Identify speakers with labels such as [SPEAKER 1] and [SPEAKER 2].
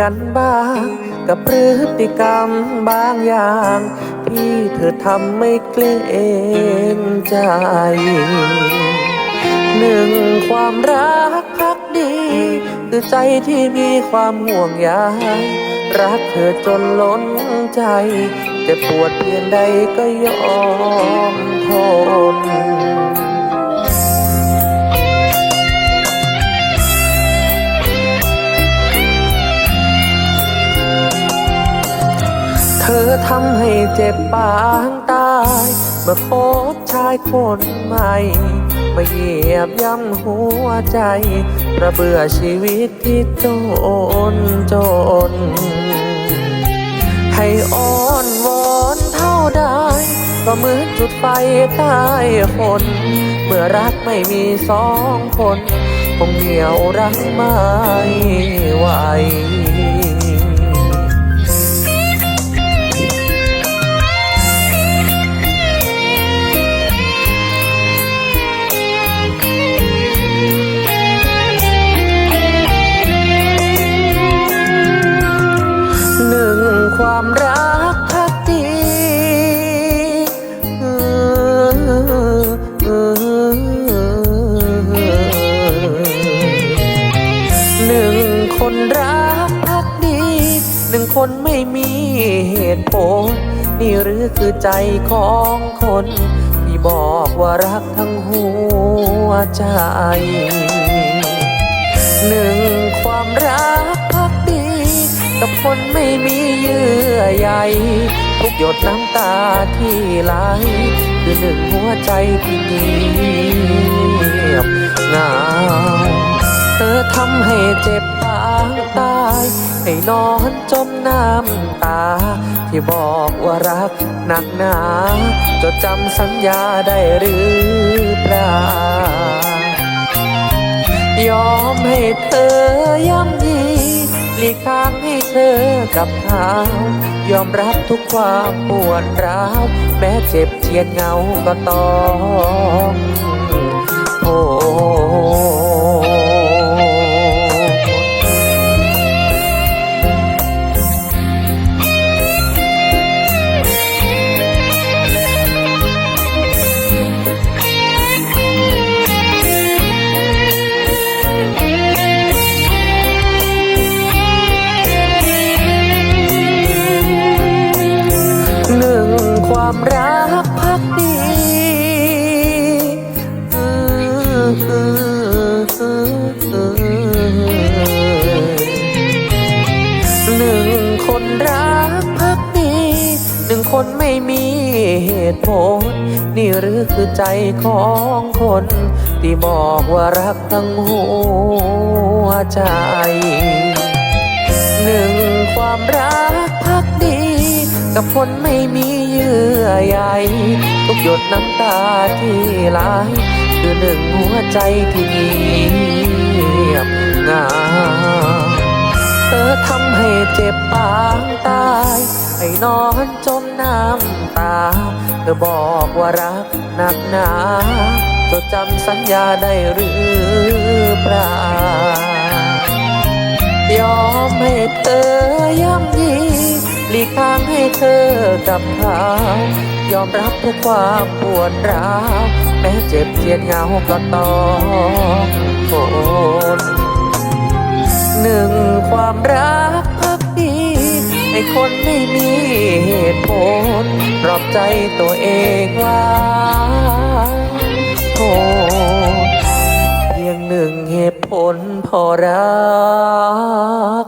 [SPEAKER 1] กันบ้าง กับพฤติกรรมบางอย่าง ที่เธอทำไม่เกรงใจ หนึ่งความรักพักดี คือใจที่มีความห่วงใยรักเธอจนล้นใจ จะปวดเพียงใดก็ยอมทน อทำให้เจ็บปางตายเมื่อพบชายคนใหม่มาเหยียบย่ำหัวใจระเบื่อชีวิตที่จนจน ให้อ้อนวอนเท่าใดก็เหมือนจุดไฟใต้ฝนเมื่อรักไม่มีสองคนคงเหนียวรักไม่ไหว คนไม่มีเหตุผล นี่หรือคือใจของคน ที่บอกว่ารักทั้งหัวใจ หนึ่งความรักพักดี กับคนไม่มีเยื่อใยทุกหยดน้ำตาที่ไหลคือหนึ่งหัวใจที่เงียบเหงาเธอทำให้เจ็บปางตา ให้นอนจมน้ำตา ที่บอกว่ารักหนักหนา จดจำสัญญาได้หรือเปล่ายอมให้เธอย่ำยีหลีกทางให้เธอกับเขายอมรับทุกความปวดร้าว แม้เจ็บเจียนเหงาก็ต้องโอ้ คนไม่มีเหตุผล นี่หรือคือใจของคน ที่บอกว่ารักทั้งหัวใจหนึ่งความรักพักดี กับคนไม่มีเยื่อใยทุกหยดน้ำตาที่ไหลคือหนึ่งหัวใจที่เงียบเหงา เธอทำให้เจ็บปางตายให้นอนจมน้ำตา เธอบอกว่ารักหนักหนาจดจำสัญญาได้หรือเปล่ายอมให้เธอย่ำยีหลีกทางให้เธอกับเขายอมรับทุกความปวดร้าว แม้เจ็บเจียนเหงาก็ต้องทน ใจตัวเองว่าโถเพียงหนึ่งเหตุผลพอรัก